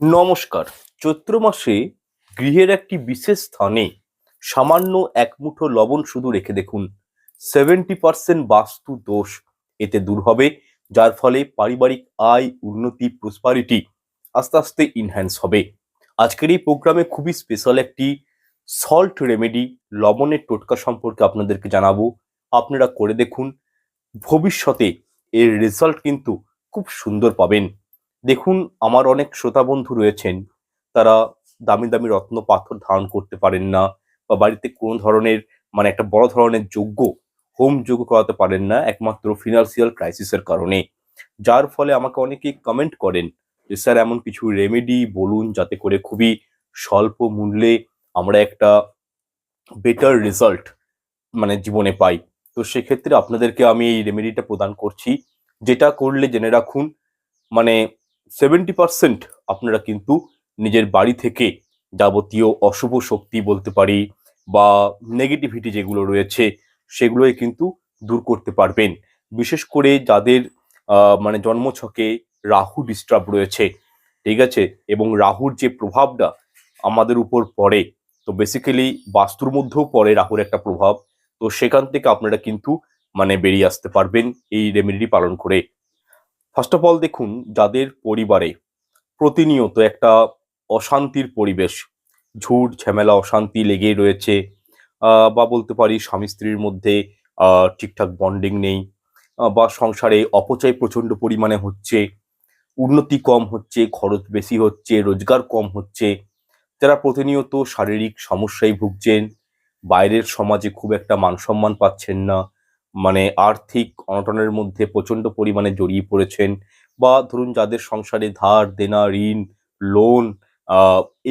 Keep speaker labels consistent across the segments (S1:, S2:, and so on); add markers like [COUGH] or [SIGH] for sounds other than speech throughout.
S1: নমস্কার। চৈত্র মাসে গৃহের একটি বিশেষ স্থানে সামান্য এক মুঠো লবণ শুধু রেখে দেখুন। সেভেন্টি পার্সেন্ট বাস্তু দোষ এতে দূর হবে, যার ফলে পারিবারিক আয়, উন্নতি প্রসপারিটি আস্তে আস্তে ইনহ্যান্স হবে। আজকের এই প্রোগ্রামে খুবই স্পেশাল একটি সল্ট রেমেডি লবণের টোটকা সম্পর্কে আপনাদেরকে জানাব। আপনারা করে দেখুন, ভবিষ্যতে এর রেজাল্ট কিন্তু খুব সুন্দর পাবেন। দেখুন, আমার অনেক শ্রোতা বন্ধু রয়েছেন, তারা দামি দামি রত্ন পাথর ধারণ করতে পারেন না বা বাড়িতে কোনো ধরনের মানে একটা বড় ধরনের যোগ্য হোম যোগ্য করাতে পারেন না, একমাত্র ফিনান্সিয়াল ক্রাইসিসের কারণে। যার ফলে আমাকে অনেকেই কমেন্ট করেন যে, স্যার, এমন কিছু রেমেডি বলুন যাতে করে খুবই স্বল্প মূল্যে আমরা একটা বেটার রেজাল্ট মানে জীবনে পাই। তো সেক্ষেত্রে আপনাদেরকে আমি এই রেমেডিটা প্রদান করছি। যেটা করলে জেনে রাখুন মানে সেভেন্টি পার্সেন্ট আপনারা কিন্তু নিজের বাড়ি থেকে যাবতীয় অশুভ শক্তি বলতে পারি বা নেগেটিভিটি যেগুলো রয়েছে সেগুলোই কিন্তু দূর করতে পারবেন। বিশেষ করে যাদের মানে জন্মছকে রাহু ডিস্টার্ব রয়েছে, ঠিক আছে? এবং রাহুর যে প্রভাবটা আমাদের উপর পড়ে, তো বেসিক্যালি বাস্তুর মধ্যেও পড়ে রাহুর একটা প্রভাব, তো সেখান থেকে আপনারা কিন্তু মানে বেরিয়ে আসতে পারবেন এই রেমেডি পালন করে। ফার্স্ট অফ অল দেখুন, যাদের পরিবারে প্রতিনিয়ত একটা অশান্তির পরিবেশ, ঝুট, ঝামেলা, অশান্তি লেগেই রয়েছে বা বলতে পারি স্বামী স্ত্রীর মধ্যে ঠিকঠাক বন্ডিং নেই বা সংসারে অপচয় প্রচণ্ড পরিমাণে হচ্ছে, উন্নতি কম হচ্ছে, খরচ বেশি হচ্ছে, রোজগার কম হচ্ছে, যারা প্রতিনিয়ত শারীরিক সমস্যায় ভুগছেন, বাইরের সমাজে খুব একটা মান সম্মান পাচ্ছেন না মানে আর্থিক অনটনের মধ্যে প্রচণ্ড পরিমাণে জড়িয়ে পড়েছেন বা ধরুন যাদের সংসারে ধার, দেনা, ঋণ লোন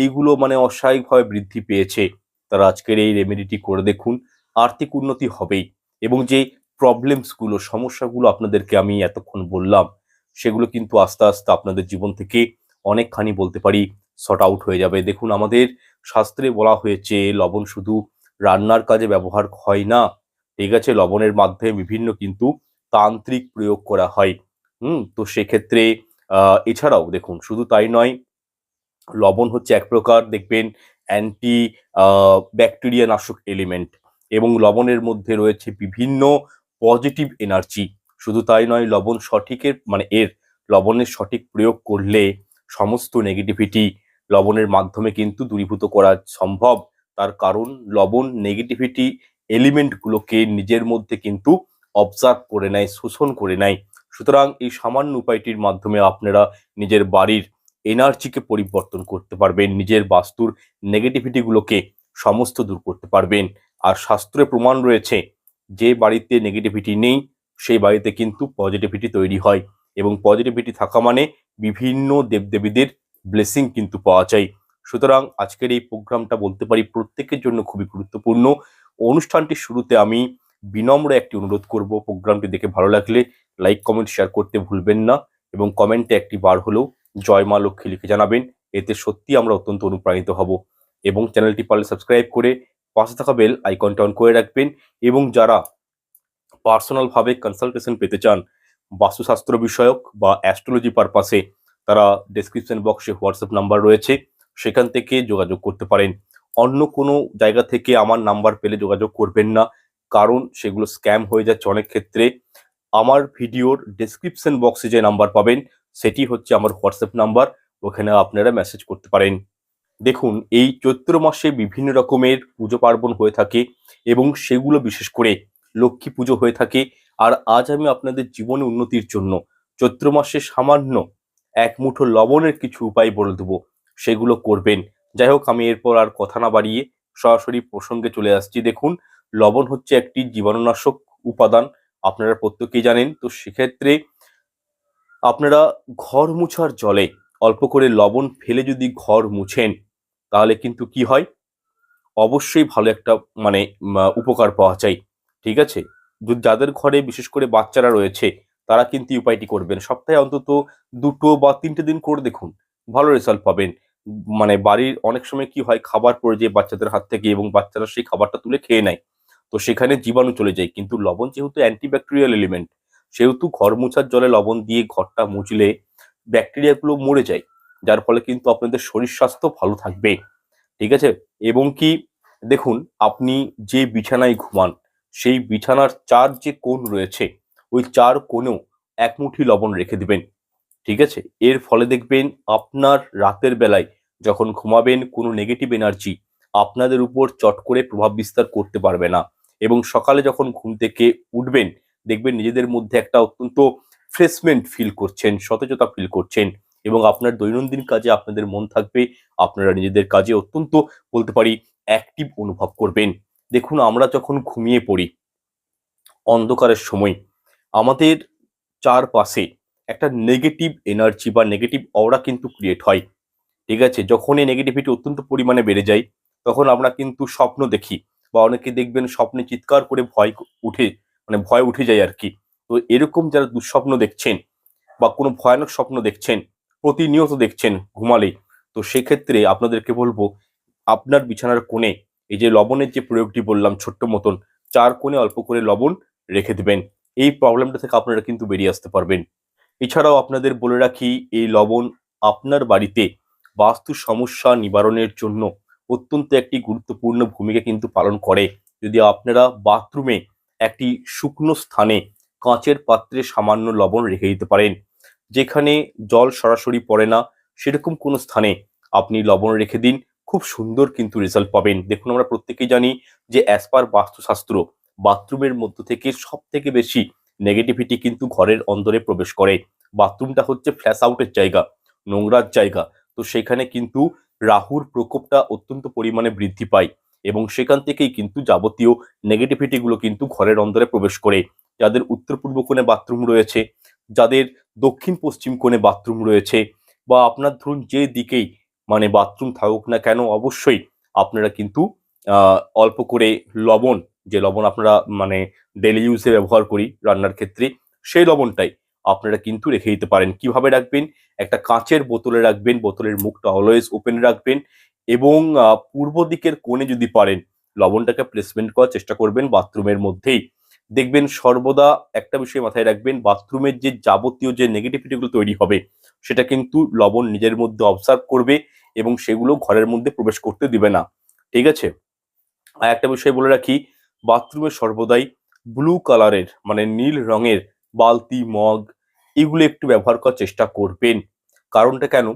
S1: এইগুলো মানে অস্বাভাবিকভাবে বৃদ্ধি পেয়েছে। তারা আজকের এই রেমেডিটি করে দেখুন, আর্থিক উন্নতি হবেই এবং যে প্রবলেমসগুলো সমস্যাগুলো আপনাদেরকে আমি এতক্ষণ বললাম, সেগুলো কিন্তু আস্তে আস্তে আপনাদের জীবন থেকে অনেকখানি বলতে পারি শর্ট আউট হয়ে যাবে। দেখুন, আমাদের শাস্ত্রে বলা হয়েছে, লবণ শুধু রান্নার কাজে ব্যবহার হয় না ঠিক আছে, লবণের মাধ্যমে বিভিন্ন কিন্তু তান্ত্রিক প্রয়োগ করা হয়। হুম, তো সেক্ষেত্রে এছাড়াও দেখুন, শুধু তাই নয়, লবণ হচ্ছে এক প্রকার, দেখবেন অ্যান্টি ব্যাকটেরিয়া নাশক এলিমেন্ট এবং লবণের মধ্যে রয়েছে বিভিন্ন পজিটিভ এনার্জি শুধু তাই নয়, লবণ সঠিকের মানে এর, লবণের সঠিক প্রয়োগ করলে সমস্ত নেগেটিভিটি লবণের মাধ্যমে কিন্তু দূরীভূত করা সম্ভব। তার কারণ, লবণ নেগেটিভিটি এলিমেন্টগুলোকে নিজের মধ্যে কিন্তু অবজার্ভ করে নেয়, শোষণ করে নেয়। সুতরাং এই সামান্য উপায়টির মাধ্যমে আপনারা নিজের বাড়ির এনার্জিকে পরিবর্তন করতে পারবেন, নিজের বাস্তুর নেগেটিভিটিগুলোকে সমস্ত দূর করতে পারবেন। আর শাস্ত্রে প্রমাণ রয়েছে, যে বাড়িতে নেগেটিভিটি নেই, সেই বাড়িতে কিন্তু পজিটিভিটি তৈরি হয় এবং পজিটিভিটি থাকা মানে বিভিন্ন দেবদেবীদের ব্লেসিং কিন্তু পাওয়া যায়। সুতরাং আজকের এই প্রোগ্রামটা বলতে পারি প্রত্যেকের জন্য খুবই গুরুত্বপূর্ণ। অনুষ্ঠানটির শুরুতে আমি বিনম্র একটি অনুরোধ করব। প্রোগ্রামটি দেখে ভালো লাগলে লাইক, কমেন্ট, শেয়ার করতে ভুলবেন না এবং কমেন্টে একটি বার হলেও জয় মা লক্ষ্মী লিখে জানাবেন। এতে সত্যি আমরা অত্যন্ত অনুপ্রাণিত হব এবং চ্যানেলটি পারলে সাবস্ক্রাইব করে পাশে থাকা বেল আইকনটা অন করে রাখবেন এবং যারা পার্সোনালভাবে কনসালটেশন পেতে চান, বাস্তুশাস্ত্র বিষয়ক বা অ্যাস্ট্রোলজি পারপাসে, তারা ডেসক্রিপশন বক্সে হোয়াটসঅ্যাপ নাম্বার রয়েছে। সেখান থেকে যোগাযোগ করতে পারেন। অন্য কোনো জায়গা থেকে আমার নাম্বার পেলে যোগাযোগ করবেন না। কারণ সেগুলো স্ক্যাম হয়ে যাচ্ছে অনেক ক্ষেত্রে। আমার ভিডিওর ডেসক্রিপশন বক্সে যে নাম্বার পাবেন, সেটি হচ্ছে আমার হোয়াটসঅ্যাপ নাম্বার। ওখানে আপনারা মেসেজ করতে পারেন। দেখুন, এই চৈত্র মাসে বিভিন্ন রকমের পুজো পার্বণ হয়ে থাকে এবং সেগুলো বিশেষ করে লক্ষ্মী পুজো হয়ে থাকে। আর আজ আমি আপনাদের জীবনে উন্নতির জন্য চৈত্র মাসে সামান্য এক মুঠো লবণের কিছু উপায় বলে দেবো। সেগুলো করবেন। যাই হোক আমি এরপর আর কথা না বাড়িয়ে সরাসরি প্রসঙ্গে চলে আসছি। দেখুন, লবণ হচ্ছে একটি জীবাণুনাশক উপাদান, আপনারা প্রত্যেকেই জানেন। তো সেক্ষেত্রে আপনারা ঘর মুছার জলে অল্প করে লবণ ফেলে যদি ঘর মুছেন, তাহলে কিন্তু কি হয়? অবশ্যই ভালো একটা মানে উপকার পাওয়া যায়। ঠিক আছে? যাদের ঘরে বিশেষ করে বাচ্চারা রয়েছে, তারা কিন্তু উপায়টি করবেন। সপ্তাহে অন্তত দুটো বা তিনটে দিন করে দেখুন, ভালো রেজাল্ট পাবেন। মানে বাড়ির অনেক সময় কি হয়, খাবার পড়ে যায় বাচ্চাদের হাত থেকে এবং বাচ্চারা সেই খাবারটা তুলে খেয়ে নেয়। তো সেখানে জীবাণু চলে যায়। কিন্তু লবণ যেহেতু অ্যান্টিব্যাকটেরিয়াল এলিমেন্ট সেহেতু ঘর মোছার জলে লবণ দিয়ে ঘরটা মুছলে ব্যাকটেরিয়াগুলো মরে যায়, যার ফলে কিন্তু আপনাদের শরীর স্বাস্থ্য ভালো থাকবে। ঠিক আছে? এবং কি, দেখুন, আপনি যে বিছানায় ঘুমান, সেই বিছানার চার যে কোণ রয়েছে, ওই চার কোণেও এক মুঠি লবণ রেখে দিবেন। ঠিক আছে? এর ফলে দেখবেন আপনার রাতের বেলায় যখন ঘুমাবেন কোনো নেগেটিভ এনার্জি আপনাদের উপর চট করে প্রভাব বিস্তার করতে পারবে না। এবং সকালে যখন ঘুম থেকে উঠবেন, দেখবেন নিজেদের মধ্যে একটা অত্যন্ত ফ্রেশমেন্ট ফিল করছেন, সতেজতা ফিল করছেন এবং আপনার দৈনন্দিন কাজে আপনাদের মন থাকবে, আপনারা নিজেদের কাজে অত্যন্ত বলতে পারি অ্যাক্টিভ অনুভব করবেন। দেখুন, আমরা যখন ঘুমিয়ে পড়ি, অন্ধকারের সময়, আমাদের চারপাশে একটা নেগেটিভ এনার্জি বা নেগেটিভ অরা কিন্তু ক্রিয়েট হয়। ঠিক আছে? যখন এই নেগেটিভিটি অত্যন্ত পরিমাণে বেড়ে যায়, তখন আমরা কিন্তু স্বপ্ন দেখি বা অনেকে দেখবেন স্বপ্নে চিৎকার করে ভয় উঠে মানে ভয় উঠে যায় আর কি। তো এরকম যারা দুঃস্বপ্ন দেখছেন বা কোনো ভয়ানক স্বপ্ন দেখছেন, প্রতিনিয়ত দেখছেন ঘুমালেই তো সেক্ষেত্রে আপনাদেরকে বলব, আপনার বিছানার কোণে এই যে লবণের যে প্রয়োগটি বললাম ছোট্ট মতন, চার কোণে অল্প করে লবণ রেখে দেবেন। এই প্রবলেমটা থেকে আপনারা কিন্তু বেরিয়ে আসতে পারবেন। এছাড়াও আপনাদের বলে রাখি, এই লবণ আপনার বাড়িতে বাস্তু সমস্যা নিবারণের জন্য অত্যন্ত একটি গুরুত্বপূর্ণ ভূমিকা কিন্তু পালন করে। যদি আপনারা বাথরুমে একটি শুকনো স্থানে কাঁচের পাত্রে সামান্য লবণ রেখে দিতে পারেন, যেখানে জল সরাসরি পড়ে না, সেরকম কোনো স্থানে আপনি লবণ রেখে দিন, খুব সুন্দর কিন্তু রেজাল্ট পাবেন। দেখুন আমরা প্রত্যেকেই জানি যে অ্যাজ পার বাস্তুশাস্ত্র, বাথরুমের মধ্য থেকে সব থেকে বেশি নেগেটিভিটি কিন্তু ঘরের অন্দরে প্রবেশ করে। বাথরুমটা হচ্ছে ফ্ল্যাশ আউটের জায়গা, নোংরার জায়গা। তো সেখানে কিন্তু রাহুর প্রকোপটা অত্যন্ত পরিমাণে বৃদ্ধি পায় এবং সেখান থেকেই কিন্তু যাবতীয় নেগেটিভিটিগুলো কিন্তু ঘরের অন্দরে প্রবেশ করে। যাদের উত্তর পূর্ব কোণে বাথরুম রয়েছে, যাদের দক্ষিণ পশ্চিম কোণে বাথরুম রয়েছে বা আপনার ধরুন যে দিকেই মানে বাথরুম থাকুক না কেন, অবশ্যই আপনারা কিন্তু অল্প করে লবণ যে লবণ আপনারা মানে ডেলি ইউজে ব্যবহার করি রান্নার ক্ষেত্রে, সেই লবণটাই আপনারা কিন্তু রেখে দিতে পারেন। কীভাবে রাখবেন? একটা কাঁচের বোতলে রাখবেন, বোতলের মুখটা অলওয়েজ ওপেন রাখবেন এবং পূর্ব দিকের কোণে যদি পারেন, লবণটাকে প্লেসমেন্ট করার চেষ্টা করবেন বাথরুমের মধ্যেই। দেখবেন সর্বদা একটা বিষয় মাথায় রাখবেন, বাথরুমের যে যাবতীয় যে নেগেটিভিটিগুলো তৈরি হবে, সেটা কিন্তু লবণ নিজের মধ্যে অবজার্ভ করবে এবং সেগুলো ঘরের মধ্যে প্রবেশ করতে দিবে না। ঠিক আছে? আর একটা বিষয় বলে রাখি বাথরুমে সর্বদাই ব্লু কালারের মানে নীল রঙের বালতি, মগ, এগুলো একটু ব্যবহার করার চেষ্টা করবেন। কারণটা কেন?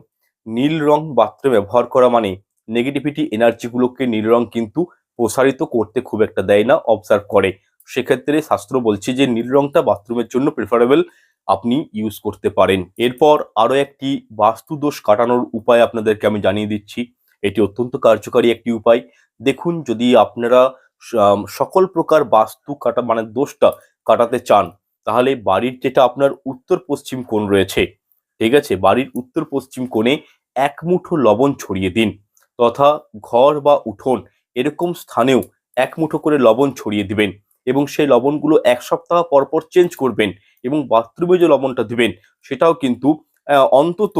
S1: নীল রং বাথরুমে ব্যবহার করা মানে নেগেটিভিটি এনার্জিগুলোকে নীল রং কিন্তু প্রসারিত করতে খুব একটা দেয় না অবজার্ভ করে। সেক্ষেত্রে শাস্ত্র বলছে যে নীল রংটা বাথরুমের জন্য প্রেফারেবল আপনি ইউজ করতে পারেন। এরপর আরও একটি বাস্তু দোষ কাটানোর উপায় আপনাদেরকে আমি জানিয়ে দিচ্ছি। এটি অত্যন্ত কার্যকারী একটি উপায়। দেখুন, যদি আপনারা সকল প্রকার বাস্তু কাটা মানে দোষটা কাটাতে চান, তাহলে বাড়ির যেটা আপনার উত্তর পশ্চিম কোণ রয়েছে, ঠিক আছে? বাড়ির উত্তর পশ্চিম কোণে এক মুঠো লবণ ছড়িয়ে দিন, তথা ঘর বা উঠোন এরকম স্থানেও এক মুঠো করে লবণ ছড়িয়ে দিবেন এবং সেই লবণগুলো এক সপ্তাহ পর পর চেঞ্জ করবেন এবং বাথরুমে যে লবণটা দিবেন, সেটাও কিন্তু অন্তত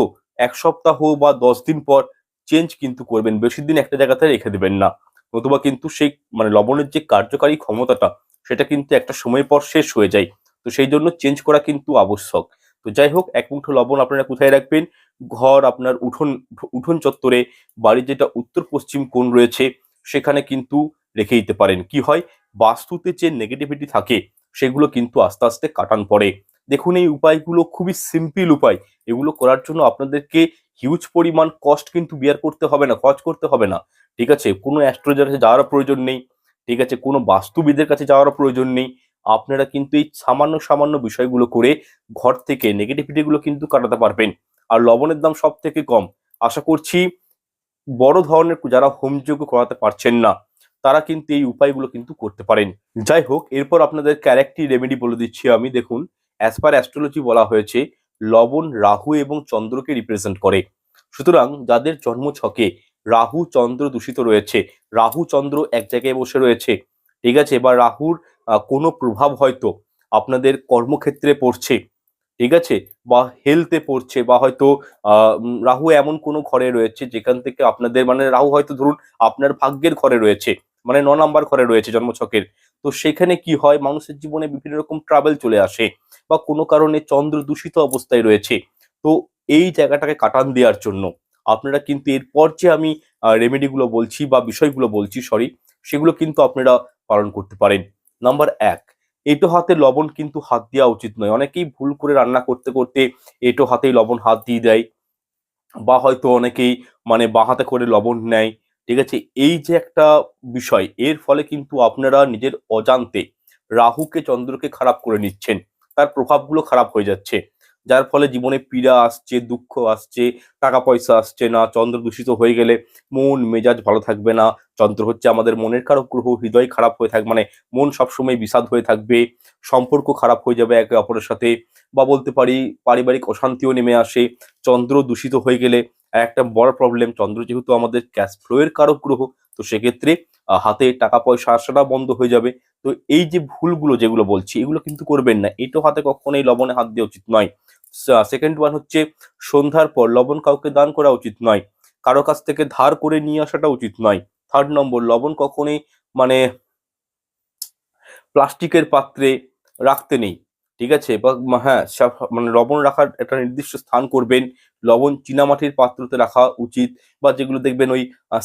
S1: এক সপ্তাহ বা দশ দিন পর চেঞ্জ কিন্তু করবেন, বেশি দিন একটা জায়গাতে রেখে দেবেন না। নতুবা কিন্তু সেই মানে লবণের যে কার্যকারী ক্ষমতাটা, সেটা কিন্তু একটা সময় পর শেষ হয়ে যায়। তো সেই জন্য চেঞ্জ করা কিন্তু আবশ্যক। তো যাই হোক, এক মুঠো লবণ আপনারা কোথায় রাখবেন? ঘর, আপনার উঠোন উঠোন চত্বরে বাড়ির যেটা উত্তর পশ্চিম কোণ রয়েছে, সেখানে কিন্তু রেখে দিতে পারেন। কি হয়? বাস্তুতে যে নেগেটিভিটি থাকে, সেগুলো কিন্তু আস্তে আস্তে কাটান পড়ে। দেখুন, এই উপায়গুলো খুবই সিম্পল উপায়। এগুলো করার জন্য আপনাদেরকে হিউজ পরিমাণ কস্ট কিন্তু বিয়ার করতে হবে না, খরচ করতে হবে না। ঠিক আছে? কোনো অ্যাস্ট্রোলজার কাছে যাওয়ার প্রয়োজন নেই, ঠিক আছে? কোনো বাস্তুবিদের কাছে যাওয়ার প্রয়োজন নেই। আপনারা কিন্তু এই সামান্য সামান্য বিষয়গুলো করে ঘর থেকে নেগেটিভিটিগুলো কিন্তু কাটাতে পারবেন। আর লবণের দাম সব থেকে কম। আশা করছি বড় ধরনের যারা হোমযজ্ঞ করাতে পারছেন না, তারা কিন্তু এই উপায়গুলো কিন্তু করতে পারেন। যাই হোক, এরপর আপনাদের ক্যারেক্টি রেমেডি বলে দিচ্ছি আমি। দেখুন অ্যাজ পার অ্যাস্ট্রোলজি বলা হয়েছে, লবণ রাহু এবং চন্দ্রকে রিপ্রেজেন্ট করে। সুতরাং যাদের জন্ম ছকে রাহু চন্দ্র দূষিত রয়েছে। রাহু চন্দ্র এক জায়গায় বসে রয়েছে। ঠিক আছে? বা রাহুর কোনো প্রভাব হয়তো আপনাদের কর্মক্ষেত্রে পড়ছে। ঠিক আছে? বা হেলথে পড়ছে বা হয়তো রাহু এমন কোনো ঘরে রয়েছে যেখান থেকে আপনাদের মানে রাহু হয়তো ধরুন আপনার ভাগ্যের ঘরে রয়েছে মানে ন নাম্বার ঘরে রয়েছে জন্মছকের। তো সেখানে কি হয়? মানুষের জীবনে বিভিন্ন রকম ট্রাভেল চলে আসে বা কোনো কারণে চন্দ্র দূষিত অবস্থায় রয়েছে। তো এই জায়গাটাকে কাটান দেওয়ার জন্য আপনারা কিন্তু এরপর যে আমি রেমেডিগুলো বলছি বা বিষয়গুলো বলছি সরি সেগুলো কিন্তু আপনারা পালন করতে পারেন। নাম্বার এক, এটো হাতে লবণ কিন্তু হাত দেওয়া উচিত নয়। অনেকেই ভুল করে রান্না করতে করতে এটো হাতেই লবণ হাত দিয়ে দেয় বা হয়তো অনেকেই মানে বাঁ হাতে করে লবণ নেয়, ঠিক আছে? এই যে একটা বিষয়, এর ফলে কিন্তু আপনারা নিজের অজান্তে রাহুকে, চন্দ্রকে খারাপ করে নিচ্ছেন। তার প্রভাবগুলো খারাপ হয়ে যাচ্ছে। যার ফলে জীবনে পীড়া আসছে, দুঃখ আসছে, টাকা পয়সা আসছে না, চন্দ্র দূষিত হয়ে গেলে মন, মেজাজ ভালো থাকবে না। চন্দ্র হচ্ছে আমাদের মনের কারক গ্রহ, হৃদয় খারাপ হয়ে থাকবে মানে মন সবসময় বিষাদ হয়ে থাকবে, সম্পর্ক খারাপ হয়ে যাবে একে অপরের সাথে বা বলতে পারি পারিবারিক অশান্তিও নেমে আসে। চন্দ্র দূষিত হয়ে গেলে একটা বড় প্রবলেম চন্দ্র যেহেতু আমাদের ক্যাশ ফ্লোয়ের কারক গ্রহ, তো সেক্ষেত্রে হাতে টাকা পয়সা আসাটা বন্ধ হয়ে যাবে। তো এই যে ভুলগুলো যেগুলো বলছি, এগুলো কিন্তু করবেন না। এটো হাতে কখনোই লবণে হাত দেওয়া উচিত নয়। সেকেন্ড ওয়ান হচ্ছে সন্ধ্যার পর। লবণ কাউকে দান করা উচিত নয়। কারও কাছ থেকে ধার করে নিয়ে আসাটা উচিত নয়। থার্ড নম্বর লবণ কখনোই মানে প্লাস্টিকের পাত্রে রাখতে নেই। ঠিক আছে? বা হ্যাঁ মানে লবণ রাখার একটা নির্দিষ্ট স্থান করবেন। লবণ চীনামাটির পাত্রতে রাখা উচিত বা যেগুলো দেখবেন ওই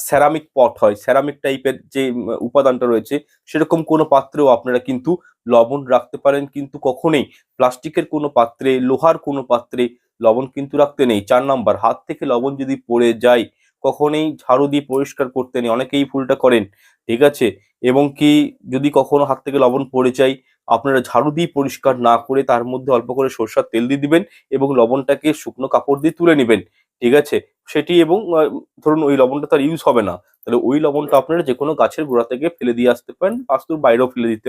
S1: স্যারামিক পট হয় স্যারামিক টাইপের যে উপাদানটা রয়েছে, সেরকম কোনো পাত্রেও আপনারা কিন্তু লবণ রাখতে পারেন। কিন্তু কখনোই প্লাস্টিকের কোনো পাত্রে, লোহার কোনো পাত্রে লবণ কিন্তু রাখতে নেই। চার নাম্বার, হাত থেকে লবণ যদি পড়ে যায়, কখনোই ঝাড়ু দিয়ে পরিষ্কার করতে নেই। অনেকেই ভুলটা করেন, ঠিক আছে? এবং কি যদি কখনো হাত থেকে লবণ পড়ে যায় আপনারা ঝাড়ু দিয়ে পরিষ্কার না করে তার মধ্যে অল্প করে সরষার তেল দিয়ে দিবেন এবং লবণটাকে শুকনো কাপড় দিয়ে তুলে নেবেন, ঠিক আছে? সেটি এবং ধরুন ওই লবণটা তার ইউজ হবে না, তাহলে ওই লবণটা আপনারা যে কোনো গাছের গোড়া থেকে ফেলে দিয়ে আসতে পারেন বাস্তুর বাইরেও ফেলে দিতে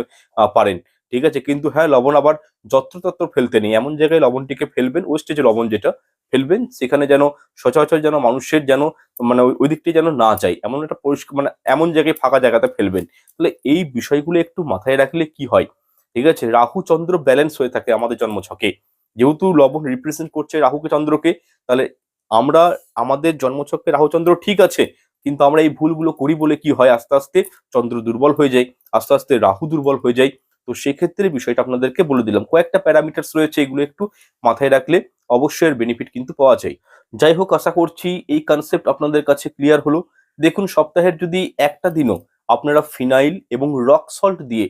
S1: পারেন, ঠিক আছে? কিন্তু হ্যাঁ লবণ আবার যত্রতত্র ফেলতে নেই, এমন জায়গায় লবণটিকে ফেলবেন ওয়েস্টেজে লবণ যেটা, ফেলবেন, সেখানে যেন সচরাচর যেন মানুষের যেন মানে ওই- ওই দিকটি যেন না যায়, এমন একটা পরিষ্কার মানে এমন জায়গায় ফাঁকা জায়গাতে ফেলবেন। তাহলে এই বিষয়গুলো একটু মাথায় রাখলে কি হয়? ঠিক আছে? রাহু চন্দ্র ব্যালেন্স হয়ে থাকে আমাদের জন্মছকে। যেহেতু লবণ রিপ্রেজেন্ট করছে রাহুকে চন্দ্রকে, তাহলে আমরা, আমাদের জন্মছকে রাহু চন্দ্র ঠিক আছে, কিন্তু আমরা এই ভুলগুলো করি বলে কি হয়? আস্তে আস্তে চন্দ্র দুর্বল হয়ে যায়, আস্তে আস্তে রাহু দুর্বল হয়ে যায়। তো সেক্ষেত্রে বিষয়টা আপনাদেরকে বলে দিলাম। কয়েকটা প্যারামিটার্স রয়েছে, এগুলো একটু মাথায় রাখলে অবশ্যই এর বেনিফিট কিন্তু পাওয়া যায়। যাই হোক, আশা করছি এই কনসেপ্ট আপনাদের কাছে ক্লিয়ার হলো। দেখুন, সপ্তাহের যদি একটা দিনও আপনারা ফিনাইল এবং রক সল্ট দিয়ে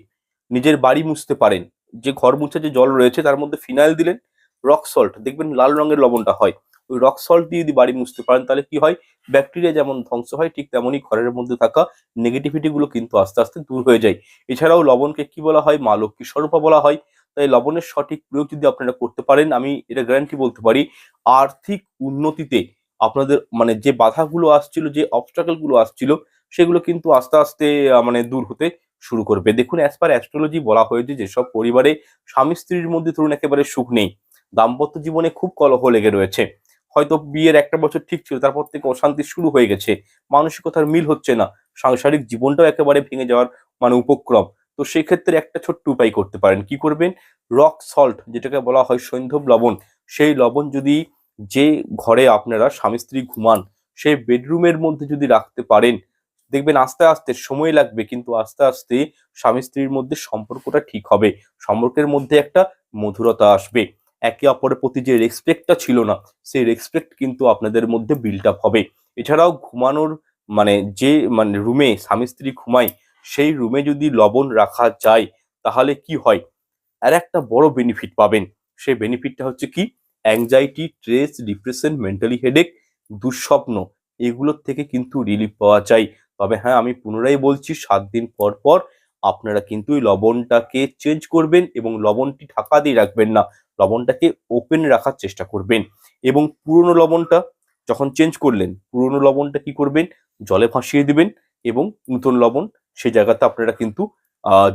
S1: নিজের বাড়ি মুছতে পারেন। যে ঘর মুছে যে জল রয়েছে, তার মধ্যে ফিনাইল দিলেন, রক সল্ট। দেখবেন লাল রঙের লবণটা হয়। ওই রক সল্ট দিয়ে যদি বাড়ি মুছতে পারেন, তাহলে কি হয়? ব্যাকটেরিয়া যেমন ধ্বংস হয়, ঠিক তেমনই ঘরের মধ্যে থাকা নেগেটিভিটি গুলো কিন্তু আস্তে আস্তে দূর হয়ে যায়। এছাড়াও লবণকে কি বলা হয়? মা লক্ষ্মী স্বরূপা বলা হয়। তাই লবণের সঠিক প্রয়োগ যদি আপনারা করতে পারেন, আমি এটা গ্যারান্টি বলতে পারি, আর্থিক উন্নতিতে আপনাদের মানে যে বাধাগুলো আসছিল, যে অবস্টাকেলগুলো আসছিল, সেগুলো কিন্তু আস্তে আস্তে মানে দূর হতে শুরু করবে। দেখুন অ্যাজ পার অ্যাস্ট্রোলজি বলা হয়েছে যেসব পরিবারে স্বামী স্ত্রীর মধ্যে ধরুন একেবারে সুখ নেই। দাম্পত্য জীবনে খুব কলহ লেগে রয়েছে। হয়তো বিয়ের একটা বছর ঠিক ছিল, তারপর থেকে অশান্তি শুরু হয়ে গেছে। মানসিকতার মিল হচ্ছে না। সাংসারিক জীবনটাও একেবারে ভেঙে যাওয়ার মানে উপক্রম। তো সেক্ষেত্রে একটা ছোট্ট উপায় করতে পারেন। কি করবেন? রক সল্ট, যেটাকে বলা হয় সৈন্ধব লবণ। সেই লবণ যদি যে ঘরে আপনারা স্বামী স্ত্রী ঘুমান, সেই বেডরুমের মধ্যে যদি রাখতে পারেন দেখবেন আস্তে আস্তে সময় লাগবে, কিন্তু আস্তে আস্তে স্বামী স্ত্রীর মধ্যে সম্পর্কটা ঠিক হবে। সম্পর্কের মধ্যে একটা মধুরতা আসবে। একে অপরের প্রতি যে রেসপেক্টটা ছিল না, সেই রেসপেক্ট কিন্তু আপনাদের মধ্যে বিল্ড আপ হবে। এছাড়াও ঘুমানোর মানে যে মানে রুমে স্বামী স্ত্রী ঘুমায়, সেই রুমে যদি লবণ রাখা যায়, তাহলে কি হয়? আর একটা বড় বেনিফিট পাবেন। সেই বেনিফিটটা হচ্ছে কি? Anxiety stress depression mentally headache দুঃস্বপ্ন, এগুলোর থেকে কিন্তু রিলিফ পাওয়া যায়। তবে হ্যাঁ আমি পুনরায় বলছি, সাত দিন পর পর আপনারা কিন্তু এই লবণটাকে চেঞ্জ করবেন এবং লবণটি ঢাকা দিয়ে রাখবেন না, লবণটাকে ওপেন রাখার চেষ্টা করবেন। এবং পুরনো লবণটা যখন চেঞ্জ করলেন, পুরনো লবণটা কি করবেন? জলে ভাসিয়ে দিবেন এবং নতুন লবণ সেই জায়গাতে আপনারা কিন্তু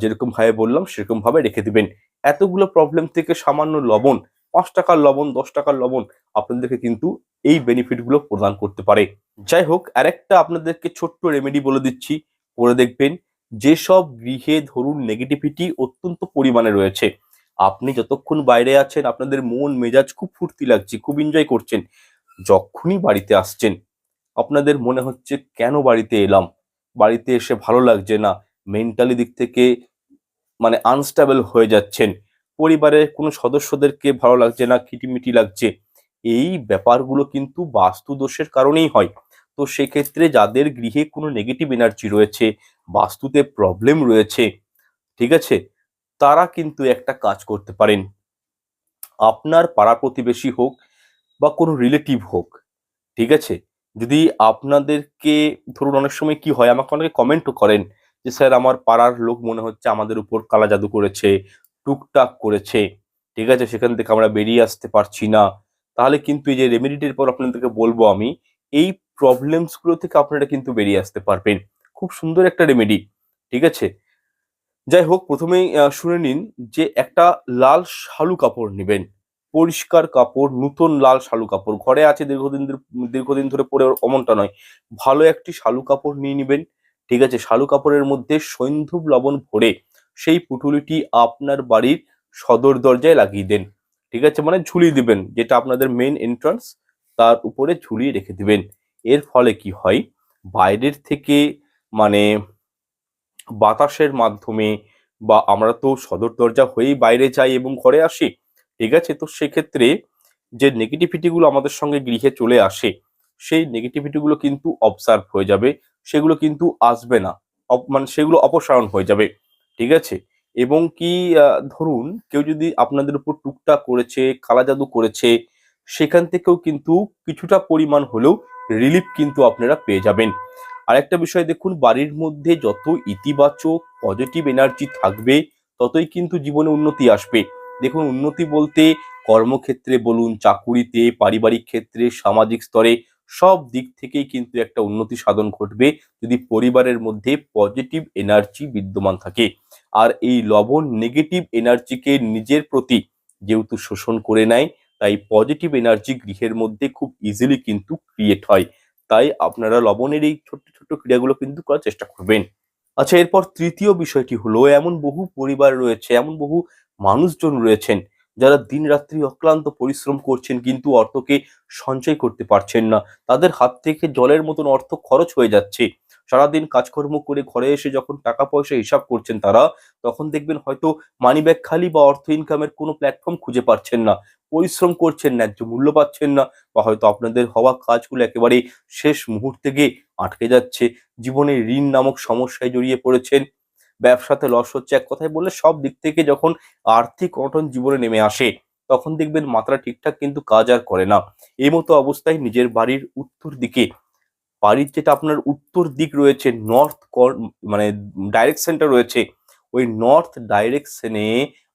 S1: যেরকম ভাবে বললাম, সেরকম ভাবে রেখে দিবেন। এতগুলো প্রবলেম থেকে সামান্য লবণ, পাঁচ টাকার লবণ, দশ টাকার লবণ আপনাদেরকে কিন্তু এই বেনিফিটগুলো প্রদান করতে পারে। যাই হোক আরেকটা আপনাদেরকে ছোট্ট রেমেডি বলে দিচ্ছি। করে দেখবেন, যেসব গৃহে ধরুন নেগেটিভিটি অত্যন্ত পরিমাণে রয়েছে, আপনি যতক্ষণ বাইরে আছেন, আপনাদের মন, মেজাজ খুব ফুর্তি লাগছে, খুব এনজয় করছেন, যখনই বাড়িতে আসছেন, আপনাদের মনে হচ্ছে কেন বাড়িতে এলাম? বাড়িতে এসে ভালো লাগছে না মেন্টালি দিক থেকে মানে আনস্টেবল হয়ে যাচ্ছেন, পরিবারের কোনো সদস্যদেরকে ভালো লাগছে না, খিটিমিটি লাগছে এই ব্যাপারগুলো কিন্তু বাস্তু দোষের কারণেই হয়। তো সেক্ষেত্রে যাদের গৃহে কোনো নেগেটিভ এনার্জি রয়েছে, বাস্তুতে প্রবলেম রয়েছে, ঠিক আছে? তারা কিন্তু একটা কাজ করতে পারেন। আপনার পাড়া প্রতিবেশী হোক বা কোনো রিলেটিভ হোক, ঠিক আছে? যদি আপনাদেরকে, ধরুন অনেক সময় কি হয়, আমাকে অনেকে কমেন্টও করেন যে, স্যার, আমার পাড়ার লোক মনে হচ্ছে আমাদের উপর কালা জাদু করেছে, টুকটাক করেছে, ঠিক আছে? সেখান থেকে আমরা বেরিয়ে আসতে পারছি না। তাহলে কিন্তু এই যে রেমেডিটির পর আপনাদেরকে বলব আমি, এই প্রবলেমসগুলো থেকে আপনারা কিন্তু বেরিয়ে আসতে পারবেন। খুব সুন্দর একটা রেমেডি ঠিক আছে? যাই হোক, প্রথমেই শুনে নিন যে একটা লাল শালু কাপড় নেবেন, পরিষ্কার কাপড়, নতুন লাল শালু কাপড়। ঘরে আছে দীর্ঘদিন দীর্ঘদিন ধরে পরে অমনটা নয়। ভালো একটি শালু কাপড় নিয়ে নেবেন, ঠিক আছে? শালু কাপড়ের মধ্যে সৈন্ধব লবণ ভরে সেই পুটুলিটি আপনার বাড়ির সদর দরজায় লাগিয়ে দেন। ঠিক আছে? মানে ঝুলিয়ে দিবেন, যেটা আপনাদের মেন এন্ট্রান্স তার উপরে ঝুলিয়ে রেখে দিবেন। এর ফলে কি হয়? বাইরের থেকে মানে বাতাসের মাধ্যমে বা আমরা তো সদর দরজা হয়েই বাইরে যাই এবং ঘরে আসি, ঠিক আছে? তো সেক্ষেত্রে যে নেগেটিভিটিগুলো আমাদের সঙ্গে গৃহে চলে আসে, সেই নেগেটিভিটিগুলো কিন্তু অবজার্ভ হয়ে যাবে। সেগুলো কিন্তু আসবে না। মানে সেগুলো অপসারণ হয়ে যাবে, ঠিক আছে? এবং কি ধরুন কেউ যদি আপনাদের উপর টুকটাক করেছে কালা জাদু করেছে, সেখান থেকেও কিন্তু কিছুটা পরিমাণ হলেও রিলিফ কিন্তু আপনারা পেয়ে যাবেন। আরেকটা বিষয় দেখুন, বাড়ির মধ্যে যত ইতিবাচক পজিটিভ এনার্জি থাকবে, ততই কিন্তু জীবনে উন্নতি আসবে। দেখুন, উন্নতি বলতে কর্মক্ষেত্রে বলুন, চাকুরিতে, পারিবারিক ক্ষেত্রে, সামাজিক স্তরে, সব দিক থেকেই কিন্তু একটা উন্নতি সাধন ঘটবে যদি পরিবারের মধ্যে পজিটিভ এনার্জি বিদ্যমান থাকে। আর এই লবণ নেগেটিভ এনার্জিকে নিজের প্রতি যেহেতু শোষণ করে নেয়, তাই পজিটিভ এনার্জি গৃহের মধ্যে খুব ইজিলি কিন্তু ক্রিয়েট হয়। তাই আপনারা লবণের এই ছোট্ট ছোট্ট ক্রিয়াগুলো কিন্তু করার চেষ্টা করবেন। আচ্ছা এরপর তৃতীয় বিষয়টি হলো, এমন বহু পরিবার রয়েছে, এমন বহু মানুষজন রয়েছেন যারা দিন রাত্রি অক্লান্ত পরিশ্রম করছেন কিন্তু অর্থকে সঞ্চয় করতে পারছেন না। তাদের হাত থেকে জলের মতন অর্থ খরচ হয়ে যাচ্ছে। সারাদিন কাজকর্ম করে ঘরে এসে যখন টাকা পয়সা হিসাব করছেন তারা, তখন দেখবেন হয়তো মানিব্যাগ খালি বা অর্থ ইনকামের কোনো প্ল্যাটফর্ম খুঁজে পাচ্ছেন না। পরিশ্রম করছেন, ন্যায্য মূল্য পাচ্ছেন না বা হয়তো আপনাদের হওয়া কাজগুলো একেবারে শেষ মুহূর্তে গিয়ে আটকে যাচ্ছে। জীবনে ঋণ নামক সমস্যায় জড়িয়ে পড়েছেন। ব্যবসাতে লস হচ্ছে এক কথায় বললে সব দিক থেকে যখন আর্থিক অনটন জীবনে নেমে আসে, তখন দেখবেন মাত্রা ঠিকঠাক কিন্তু কাজ আর করে না। এই মতো অবস্থায় নিজের বাড়ির উত্তর দিকে বাড়ির যেটা আপনার উত্তর দিক রয়েছে নর্থ মানে ডাইরেকশনটা রয়েছে, ওই নর্থ ডাইরেকশনে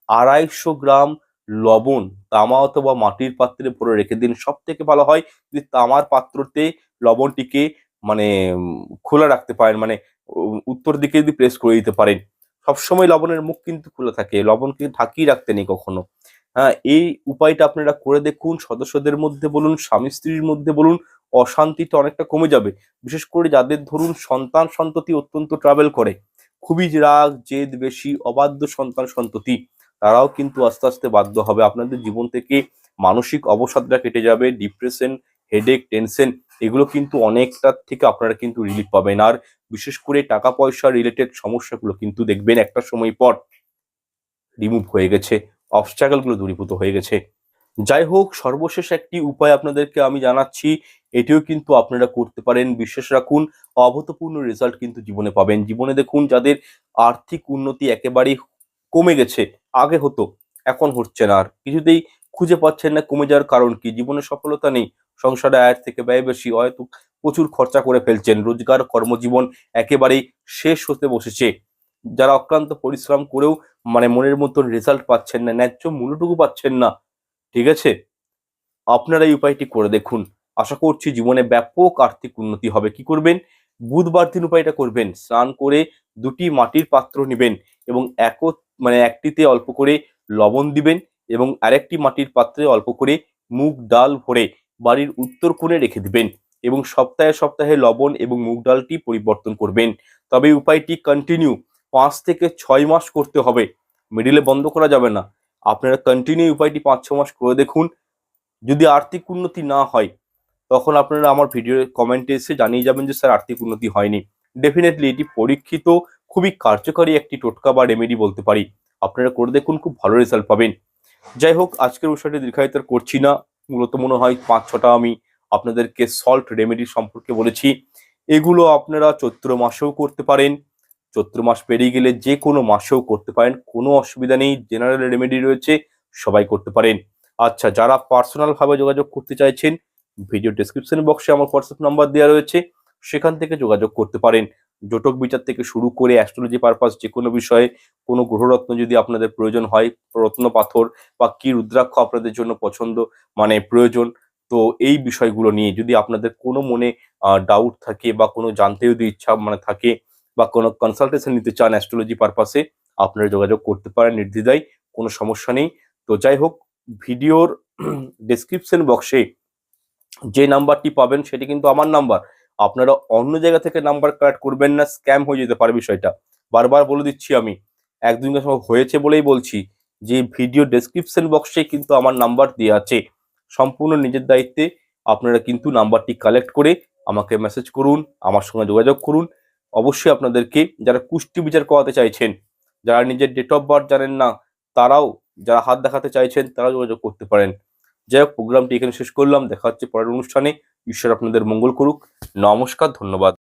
S1: আড়াইশো গ্রাম লবণ তামা অথবা মাটির পাত্রে ভরে রেখে দিন। সব থেকে ভালো হয় যদি তামার পাত্রতে লবণটিকে মানে খোলা রাখতে পারেন মানে উত্তর দিকে যদি প্রেস করে দিতে পারেন। সবসময় লবণের মুখ কিন্তু খোলা থাকে, লবণকে ঢাকিয়ে রাখতে নেই কখনো। হ্যাঁ এই উপায়টা আপনারা করে দেখুন, সদস্যদের মধ্যে বলুন, স্বামী স্ত্রীর মধ্যে বলুন অশান্তিটা অনেকটা কমে যাবে। বিশেষ করে যাদের ধরুন সন্তান সন্ততি অত্যন্ত ট্রাভেল করে, খুবই রাগ, জেদ, বেশি অবাধ্য সন্তান সন্ততি, তারাও কিন্তু আস্তে আস্তে বাধ্য হবে। আপনাদের জীবন থেকে মানসিক অবসাদটা কেটে যাবে ডিপ্রেশন হেডেক টেনশন এগুলো কিন্তু অনেকটা থেকে আপনারা কিন্তু রিলিফ পাবেন। আর বিশেষ করে টাকা পয়সা রিলেটেড সমস্যাগুলো কিন্তু দেখবেন একটা সময় পর রিমুভ হয়ে গেছে অবস্ট্রাগলগুলো দূরীভূত হয়ে গেছে। যাই হোক সর্বশেষ একটি উপায় আপনাদেরকে আমি জানাচ্ছি, এটিও কিন্তু আপনারা করতে পারেন। বিশ্বাস রাখুন, অভূতপূর্ণ রেজাল্ট কিন্তু জীবনে পাবেন। জীবনে দেখুন, যাদের আর্থিক উন্নতি একেবারেই কমে গেছে, আগে হতো, এখন হচ্ছে না। আর কিছুতেই খুঁজে পাচ্ছেন না, কমে যাওয়ার কারণ কি? জীবনে সফলতা নেই, সংসারে আয়ের থেকে ব্যয় বেশি, হয়তো প্রচুর খরচা করে ফেলছেন। রোজগার, কর্মজীবন একেবারেই শেষ হতে বসেছে। যারা অক্লান্ত পরিশ্রম করেও মানে মনের মতন রেজাল্ট পাচ্ছেন না, ন্যায্য মূল্যটুকু পাচ্ছেন না ঠিক আছে? আপনারা এই উপায়টি করে দেখুন। আশা করছি জীবনে ব্যাপক আর্থিক উন্নতি হবে। কি করবেন? বুধবার দিন উপায়টা করবেন। স্নান করে দুটি মাটির পাত্র নেবেন এবং এক মানে একটিতে অল্প করে লবণ দিবেন এবং আরেকটি মাটির পাত্রে অল্প করে মুগ ডাল ভরে বাড়ির উত্তর কোণে রেখে দিবেন এবং সপ্তাহে সপ্তাহে লবণ এবং মুগ ডালটি পরিবর্তন করবেন। তবে উপায়টি কন্টিনিউ পাঁচ থেকে ছয় মাস করতে হবে। মিডিলে বন্ধ করা যাবে না। আপনারা কন্টিনিউ উপায়টি পাঁচ, ছ মাস করে দেখুন। যদি আর্থিক উন্নতি না হয়, তখন আপনারা আমার ভিডিও কমেন্টে এসে জানিয়ে যাবেন যে, স্যার, আর্থিক উন্নতি হয়নি। ডেফিনেটলি এটি পরীক্ষিত, খুবই কার্যকারী একটি টোটকা বা রেমেডি বলতে পারি। আপনারা করে দেখুন, খুব ভালো রেজাল্ট পাবেন। যাই হোক, আজকের বিষয়টি দীর্ঘায়িত করছি না। মূলত মনে হয় পাঁচ, ছটা আমি আপনাদেরকে সল্ট রেমেডি সম্পর্কে বলেছি। এগুলো আপনারা চৈত্র মাসেও করতে পারেন। চৈত্র মাস পেরিয়ে গেলে যে কোনো মাসেও করতে পারেন। কোনো অসুবিধা নেই জেনারেল রেমেডি রয়েছে, সবাই করতে পারেন। আচ্ছা যারা পার্সোনাল ভাবে যোগাযোগ করতে চাইছেন ভিডিও ডেসক্রিপশন বক্সে আমার হোয়াটসঅ্যাপ নাম্বার দেওয়া রয়েছে, সেখান থেকে যোগাযোগ করতে পারেন। জটক বিচার থেকে শুরু করে অ্যাস্ট্রোলজি পারপাস যে কোনো বিষয়ে, কোনো গ্রহরত্ন যদি আপনাদের প্রয়োজন হয়, রত্ন পাথর বা কি রুদ্রাক্ষ আপনাদের জন্য পছন্দ মানে প্রয়োজন, তো এই বিষয়গুলো নিয়ে যদি আপনাদের কোনো মনে ডাউট থাকে বা কোনো জানতে যদি ইচ্ছা মানে থাকে বা কোনো কনসালটেশন নিতে চান অ্যাস্ট্রোলজি পারপাসে আপনারা যোগাযোগ করতে পারেন নির্দ্বিধায়, কোনো সমস্যা নেই। তো যাই হোক, ভিডিওর [CLEARS THROAT] ডেসক্রিপশন বক্সে যে নাম্বারটি পাবেন সেটি কিন্তু আমার নাম্বার। আপনারা অন্য জায়গা থেকে নাম্বার কালেক্ট করবেন না স্ক্যাম হয়ে যেতে পারে বিষয়টা। বারবার বলে দিচ্ছি আমি এক দুদিন সময় হয়েছে বলেই বলছি যে ভিডিও ডেসক্রিপশন বক্সে কিন্তু আমার নাম্বার দেওয়া আছে। সম্পূর্ণ নিজের দায়িত্বে আপনারা কিন্তু নাম্বারটি কালেক্ট করে আমাকে মেসেজ করুন, আমার সঙ্গে যোগাযোগ করুন। অবশ্যই আপনাদেরকে যারা কুষ্টি বিচার করাতে চাইছেন, যারা নিজের ডেট অফ বার্থ জানেন না, তারাও যারা হাত দেখাতে চাইছেন তারা যোগাযোগ করতে পারেন। যাই হোক, প্রোগ্রামটি এখানে শেষ করলাম। দেখা হচ্ছে পরের অনুষ্ঠানে। ঈশ্বর আপনাদের মঙ্গল করুক। নমস্কার, ধন্যবাদ।